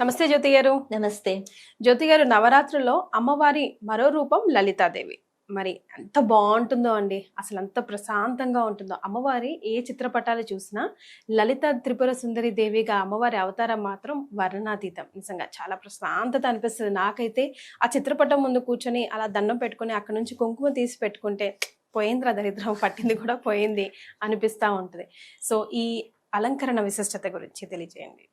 నమస్తే జ్యోతి గారు. నమస్తే. జ్యోతి గారు నవరాత్రుల్లో అమ్మవారి మరో రూపం లలితాదేవి. మరి ఎంత బాగుంటుందో అండి. అసలు అంత ప్రశాంతంగా ఉంటుందో. అమ్మవారి ఏ చిత్రపటాలు చూసినా లలిత త్రిపుర సుందరి దేవిగా అమ్మవారి అవతారం మాత్రం వర్ణనాతీతం నిజంగా చాలా ప్రశాంతత అనిపిస్తుంది. నాకైతే ఆ చిత్రపటం ముందు కూర్చొని అలా దండం పెట్టుకొని అక్కడ నుంచి కుంకుమ తీసి పెట్టుకుంటే పోయిందిరా దరిద్రం పట్టింది కూడా పోయింది అనిపిస్తూ ఉంటుంది. సో ఈ అలంకరణ విశిష్టత గురించి తెలియజేయండి.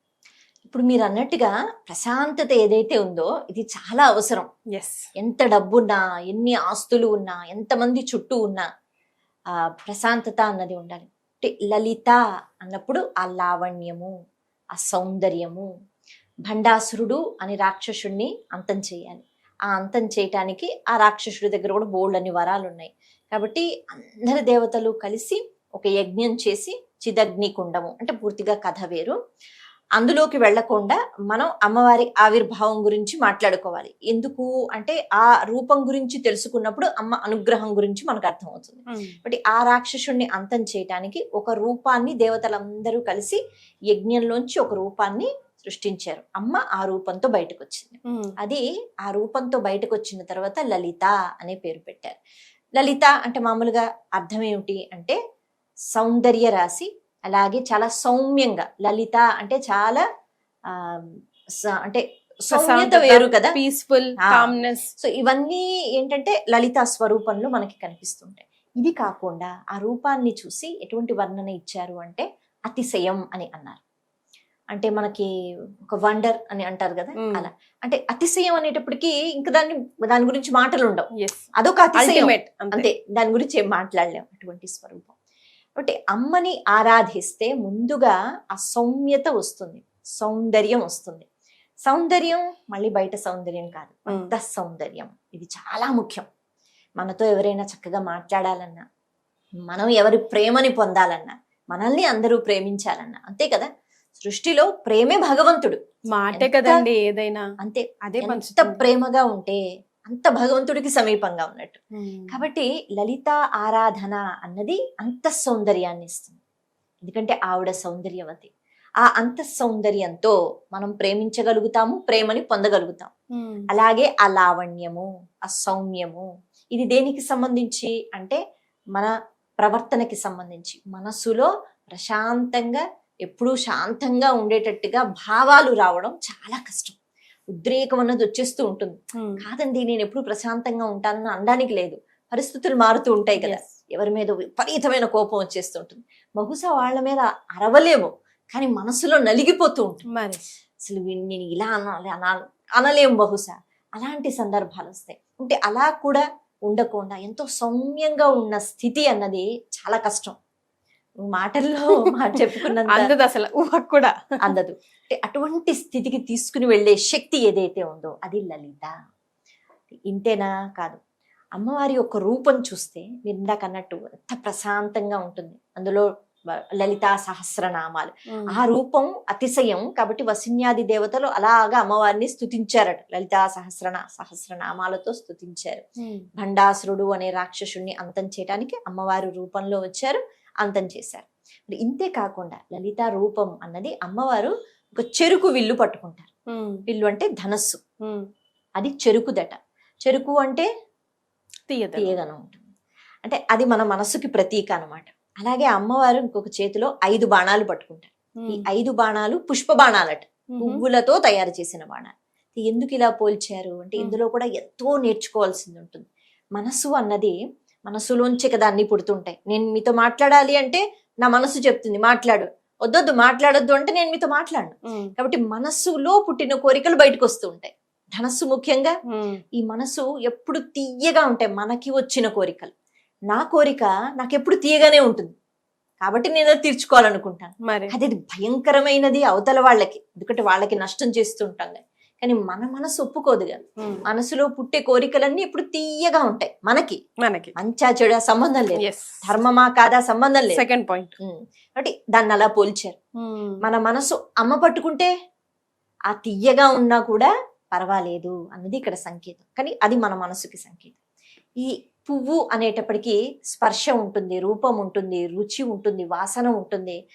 ఇప్పుడు మీరు అన్నట్టుగా ప్రశాంతత ఏదైతే ఉందో ఇది చాలా అవసరం. ఎస్ ఎంత డబ్బున్నా ఎన్ని ఆస్తులు ఉన్నా ఎంతమంది చుట్టూ ఉన్నా ఆ ప్రశాంతత అన్నది ఉండాలి. అంటే లలిత అన్నప్పుడు ఆ లావణ్యము ఆ సౌందర్యము భండాసురుడు అని రాక్షసుడిని అంతం చేయాలి. ఆ అంతం చేయటానికి ఆ రాక్షసుడి దగ్గర కూడా బోల్డ్ అని వరాలు ఉన్నాయి. కాబట్టి అందరి దేవతలు కలిసి ఒక యజ్ఞం చేసి చిదగ్ని కుండము అంటే పూర్తిగా కథ వేరు. అందులోకి వెళ్ళకుండా మనం అమ్మవారి ఆవిర్భావం గురించి మాట్లాడుకోవాలి. ఎందుకు అంటే ఆ రూపం గురించి తెలుసుకున్నప్పుడు అమ్మ అనుగ్రహం గురించి మనకు అర్థమవుతుంది. కాబట్టి ఆ రాక్షసుణ్ణి అంతం చేయటానికి ఒక రూపాన్ని దేవతలందరూ కలిసి యజ్ఞంలోంచి ఒక రూపాన్ని సృష్టించారు. అమ్మ ఆ రూపంతో బయటకు వచ్చింది అది ఆ రూపంతో బయటకు వచ్చిన తర్వాత లలిత అనే పేరు పెట్టారు. లలిత అంటే మామూలుగా అర్థం ఏమిటి అంటే సౌందర్య రాశి అలాగే చాలా సౌమ్యంగా లలిత అంటే చాలా అంటే సౌమ్యత వేరు కదా. పీస్ఫుల్. కామ్నెస్ సో ఇవన్నీ ఏంటంటే లలిత స్వరూపంలో మనకి కనిపిస్తుంటాయి. ఇది కాకుండా ఆ రూపాన్ని చూసి ఎటువంటి వర్ణన ఇచ్చారు అంటే అతిశయం అని అన్నారు. అంటే మనకి ఒక వండర్ అని అంటారు కదా. అలా. అంటే అతిశయం అనేటప్పటికి ఇంకా దాన్ని దాని గురించి మాటలు ఉండవు అదొక అతిశయం. అంతే. దాని గురించి ఏం మాట్లాడలేం అటువంటి స్వరూపం. కాబట్టి అమ్మని ఆరాధిస్తే ముందుగా ఆ సౌమ్యత వస్తుంది సౌందర్యం వస్తుంది. సౌందర్యం మళ్ళీ బయట సౌందర్యం కాదు అంత సౌందర్యం. ఇది చాలా ముఖ్యం. మనతో ఎవరైనా చక్కగా మాట్లాడాలన్నా మనం ఎవరి ప్రేమని పొందాలన్నా మనల్ని అందరూ ప్రేమించాలన్నా అంతే కదా? సృష్టిలో ప్రేమే భగవంతుడు. మాటే కదండి ఏదైనా. అంతే అదే ఎంత ప్రేమగా ఉంటే అంత భగవంతుడికి సమీపంగా ఉన్నట్టు. కాబట్టి లలిత ఆరాధన అన్నది అంత సౌందర్యాన్ని ఇస్తుంది. ఎందుకంటే ఆవిడ సౌందర్యవతి. ఆ అంత సౌందర్యంతో మనం ప్రేమించగలుగుతాము ప్రేమని పొందగలుగుతాం. అలాగే ఆ లావణ్యము ఆ సౌమ్యము ఇది దేనికి సంబంధించి అంటే మన ప్రవర్తనకి సంబంధించి. మనసులో ప్రశాంతంగా ఎప్పుడూ శాంతంగా ఉండేటట్టుగా భావాలు రావడం చాలా కష్టం. ఉద్రేకం అన్నది వచ్చేస్తూ ఉంటుంది. కాదండి నేను ఎప్పుడు ప్రశాంతంగా ఉంటానని అనడానికి లేదు. పరిస్థితులు మారుతూ ఉంటాయి కదా. ఎవరి మీద విపరీతమైన కోపం వచ్చేస్తుంటుంది బహుశా వాళ్ళ మీద అరవలేము కానీ మనసులో నలిగిపోతూ ఉంటుంది. మరి. అసలు నేను ఇలా అనాలి అనా అనలేము బహుశా. అలాంటి సందర్భాలు వస్తాయి. అంటే అలా కూడా ఉండకుండా ఎంతో సౌమ్యంగా ఉన్న స్థితి అన్నది చాలా కష్టం. మాటల్లో మాట చెప్పుకున్నంత అందదు అసలు ఊహకు కూడా. అందదు. అంటే అటువంటి స్థితికి తీసుకుని వెళ్ళే శక్తి ఏదైతే ఉందో అది లలిత. ఇంతేనా? కాదు. అమ్మవారి యొక్క రూపం చూస్తే మీరు ఇందాక అన్నట్టు ఎంత ప్రశాంతంగా ఉంటుంది. అందులో లలితా సహస్రనామాలు. ఆ రూపం అతిశయం కాబట్టి వసిన్యాది దేవతలు అలాగా అమ్మవారిని స్తుతించారట. లలితా సహస్రన సహస్రనామాలతో స్తుతించారు. ఉమ్. భండాసురుడు అనే రాక్షసుణ్ణి అంతం చేయడానికి అమ్మవారి రూపంలో వచ్చారు అంతం చేశారు. మరి ఇంతే కాకుండా లలిత రూపం అన్నది అమ్మవారు ఒక చెరుకు విల్లు పట్టుకుంటారు. విల్లు అంటే ధనస్సు. అది చెరుకుదట. చెరుకు అంటే తీయదు తీయగనం ఉంటుంది. అంటే అది మన మనసుకి ప్రతీక అన్నమాట. అలాగే అమ్మవారు ఇంకొక చేతిలో ఐదు బాణాలు పట్టుకుంటారు. ఈ ఐదు బాణాలు పుష్ప బాణాలట. పువ్వులతో తయారు చేసిన బాణాలు. ఎందుకు ఇలా పోల్చారు? అంటే. ఇందులో కూడా ఎంతో నేర్చుకోవాల్సింది ఉంటుంది. మనసు అన్నది మనసులోంచి కదా అన్ని పుడుతుంటాయి. నేను మీతో మాట్లాడాలి అంటే నా మనసు చెప్తుంది మాట్లాడు. వద్దొద్దు మాట్లాడొద్దు అంటే నేను మీతో మాట్లాడను. కాబట్టి మనస్సులో పుట్టిన కోరికలు బయటకు వస్తూ ఉంటాయి. ధనస్సు ముఖ్యంగా ఈ మనసు ఎప్పుడు తీయగా ఉంటాయి. మనకి వచ్చిన కోరికలు. నా కోరిక నాకు ఎప్పుడు తీయగానే ఉంటుంది. కాబట్టి నేను తీర్చుకోవాలనుకుంటాను. మరి? అది భయంకరమైనది అవతల వాళ్ళకి. ఎందుకంటే వాళ్ళకి నష్టం చేస్తూ ఉంటాం కదా. కానీ మన మనసు ఒప్పుకోదు కదా. మనసులో పుట్టే కోరికలన్నీ ఇప్పుడు తీయగా ఉంటాయి. మనకి. మనకి. మంచా చెడు సంబంధం లేదు. ధర్మమా కాదా సంబంధం లేదు. Second point. కాబట్టి దాన్ని అలా పోల్చారు. మన మనసు అమ్మ పట్టుకుంటే ఆ తీయగా ఉన్నా కూడా పర్వాలేదు అన్నది ఇక్కడ సంకేతం. కానీ అది మన మనసుకి సంకేతం. ఈ పువ్వు అనేటప్పటికీ స్పర్శ ఉంటుంది రూపం ఉంటుంది రుచి ఉంటుంది వాసన ఉంటుంది.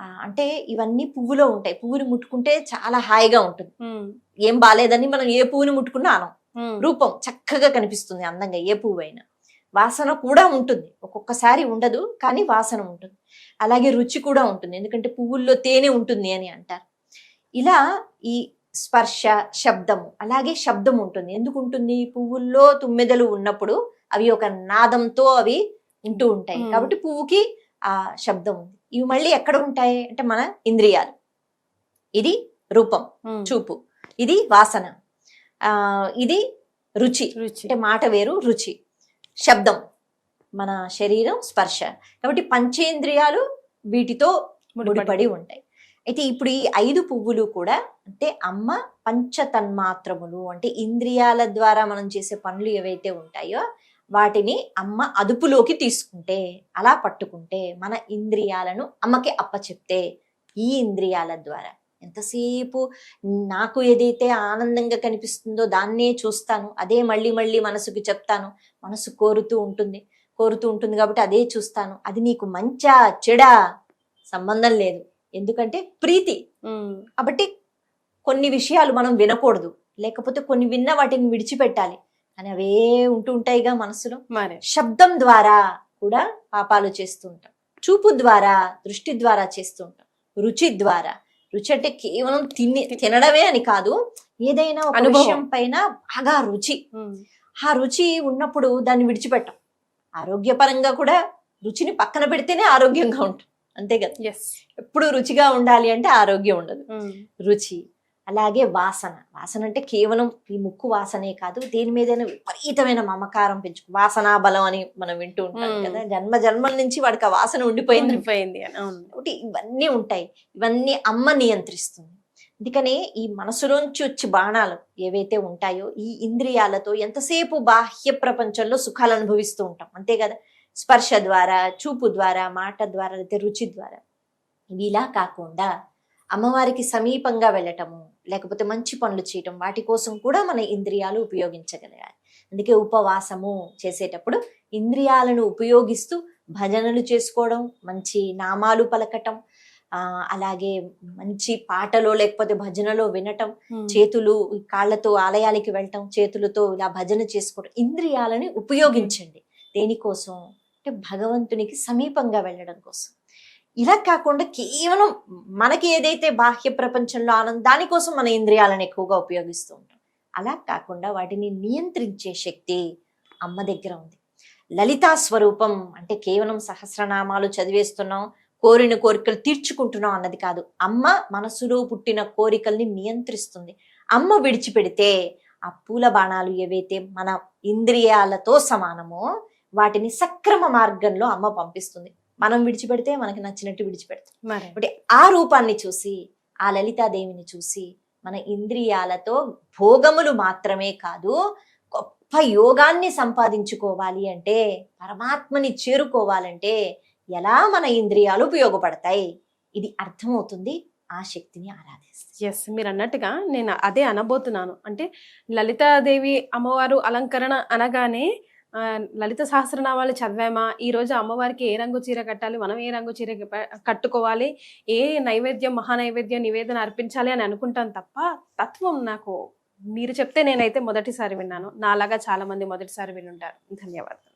అంటే ఇవన్నీ పువ్వులో ఉంటాయి. పువ్వుని ముట్టుకుంటే చాలా హాయిగా ఉంటుంది. ఏం బాలేదని మనం ఏ పువ్వుని ముట్టుకున్నా అనం. రూపం చక్కగా కనిపిస్తుంది అందంగా ఏ పువ్వు అయినా. వాసన కూడా ఉంటుంది. ఒక్కొక్కసారి ఉండదు కానీ వాసన ఉంటుంది. అలాగే రుచి కూడా ఉంటుంది. ఎందుకంటే పువ్వుల్లో తేనె ఉంటుంది అని అంటారు. ఇలా ఈ స్పర్శ శబ్దము అలాగే శబ్దం ఉంటుంది. ఎందుకు ఉంటుంది? పువ్వుల్లో తుమ్మెదలు ఉన్నప్పుడు అవి ఒక నాదంతో అవి ఉంటూ ఉంటాయి. కాబట్టి పువ్వుకి ఆ శబ్దం ఉంది. ఇవి మళ్ళీ ఎక్కడ ఉంటాయి అంటే మన ఇంద్రియాలు. ఇది రూపం చూపు. ఇది వాసన. ఆ ఇది రుచి. రుచి. అంటే మాట వేరు రుచి. శబ్దం. మన శరీరం స్పర్శ. కాబట్టి పంచేంద్రియాలు వీటితో ముడిపడి ఉంటాయి. అయితే ఇప్పుడు ఈ ఐదు పువ్వులు కూడా అంటే అమ్మ పంచతన్మాత్రములు అంటే ఇంద్రియాల ద్వారా మనం చేసే పనులు ఏవైతే ఉంటాయో వాటిని అమ్మ అదుపులోకి తీసుకుంటే అలా పట్టుకుంటే మన ఇంద్రియాలను అమ్మకి అప్పచెప్తే ఈ ఇంద్రియాల ద్వారా. ఎంతసేపు నాకు ఏదైతే ఆనందంగా కనిపిస్తుందో దాన్నే చూస్తాను అదే మళ్ళీ మళ్ళీ మనసుకి చెప్తాను మనసు కోరుతూ ఉంటుంది కోరుతూ ఉంటుంది కాబట్టి అదే చూస్తాను. అది నీకు మంచా చెడా సంబంధం లేదు. ఎందుకంటే ప్రీతి. కాబట్టి కొన్ని విషయాలు మనం వినకూడదు. లేకపోతే కొన్ని విన్న వాటిని విడిచిపెట్టాలి. కానీ అవే ఉంటూ ఉంటాయిగా మనసులో. మరి. శబ్దం ద్వారా కూడా పాపాలు చేస్తూ ఉంటాం. చూపు ద్వారా దృష్టి ద్వారా చేస్తూ ఉంటాం. రుచి ద్వారా. రుచి అంటే కేవలం తిని తినడమే అని కాదు ఏదైనా అనుభవం. పైన బాగా రుచి. ఆ రుచి ఉన్నప్పుడు దాన్ని విడిచిపెట్టాం. ఆరోగ్యపరంగా కూడా రుచిని పక్కన పెడితేనే ఆరోగ్యంగా ఉంటాం. అంతే కదా? ఎప్పుడు రుచిగా ఉండాలి అంటే ఆరోగ్యం ఉండదు. రుచి. అలాగే వాసన. వాసన అంటే కేవలం ఈ ముక్కు వాసనే కాదు దేని మీదైనా విపరీతమైన మమకారం పెంచుకు వాసనా బలం అని మనం వింటూ ఉంటాం. కదా. జన్మ జన్మల నుంచి వాడికి ఆ వాసన ఉండిపోయింది. ఉండిపోయింది కాబట్టి ఇవన్నీ ఉంటాయి. ఇవన్నీ అమ్మ నియంత్రిస్తుంది. అందుకనే ఈ మనసులోంచి వచ్చి బాణాలు ఏవైతే ఉంటాయో ఈ ఇంద్రియాలతో ఎంతసేపు బాహ్య ప్రపంచంలో సుఖాలు అనుభవిస్తూ ఉంటాం. అంతే కదా? స్పర్శ ద్వారా చూపు ద్వారా మాట ద్వారా లేకపోతే రుచి ద్వారా. ఇవి ఇలా కాకుండా అమ్మవారికి సమీపంగా వెళ్ళటము లేకపోతే మంచి పనులు చేయటం వాటి కోసం కూడా మన ఇంద్రియాలు ఉపయోగించగలగాలి. అందుకే ఉపవాసము చేసేటప్పుడు ఇంద్రియాలను ఉపయోగిస్తూ భజనలు చేసుకోవడం మంచి నామాలు పలకటం ఆ అలాగే మంచి పాటలో లేకపోతే భజనలో వినటం చేతులు కాళ్ళతో ఆలయాలకి వెళ్ళటం చేతులతో ఇలా భజన చేసుకోవడం ఇంద్రియాలని ఉపయోగించండి. దేనికోసం? అంటే భగవంతునికి సమీపంగా వెళ్ళడం కోసం. ఇలా కాకుండా కేవలం మనకి ఏదైతే బాహ్య ప్రపంచంలో ఆనందం దానికోసం మన ఇంద్రియాలను ఎక్కువగా ఉపయోగిస్తూ ఉంటాం. అలా కాకుండా వాటిని నియంత్రించే శక్తి అమ్మ దగ్గర ఉంది. లలితా స్వరూపం అంటే కేవలం సహస్రనామాలు చదివేస్తున్నాం కోరిన కోరికలు తీర్చుకుంటున్నాం అన్నది కాదు. అమ్మ మనసులో పుట్టిన కోరికల్ని నియంత్రిస్తుంది. అమ్మ విడిచిపెడితే ఆ పూల బాణాలు ఏవైతే మన ఇంద్రియాలతో సమానమో వాటిని సక్రమ మార్గంలో అమ్మ పంపిస్తుంది. మనం విడిచిపెడితే మనకి నచ్చినట్టు విడిచిపెడతాం. మరి. ఆ రూపాన్ని చూసి ఆ లలితాదేవిని చూసి మన ఇంద్రియాలతో భోగములు మాత్రమే కాదు గొప్ప యోగాన్ని సంపాదించుకోవాలి అంటే పరమాత్మని చేరుకోవాలంటే ఎలా మన ఇంద్రియాలు ఉపయోగపడతాయి? ఇది అర్థమవుతుంది. ఆ శక్తిని ఆరాధిస్తుంది. ఎస్ మీరు అన్నట్టుగా నేను అదే అనబోతున్నాను. అంటే లలితాదేవి అమ్మవారు అలంకరణ అనగానే లలిత సహస్రనామాలు చదివామా? ఈరోజు అమ్మవారికి ఏ రంగు చీర కట్టాలి? మనం ఏ రంగు చీర కట్టుకోవాలి? ఏ నైవేద్యం మహానైవేద్యం నివేదన అర్పించాలి అని అనుకుంటాను తప్ప తత్వం నాకు మీరు చెప్తే నేనైతే మొదటిసారి విన్నాను. నాలాగా చాలామంది మొదటిసారి వినుంటారు. ధన్యవాదాలు.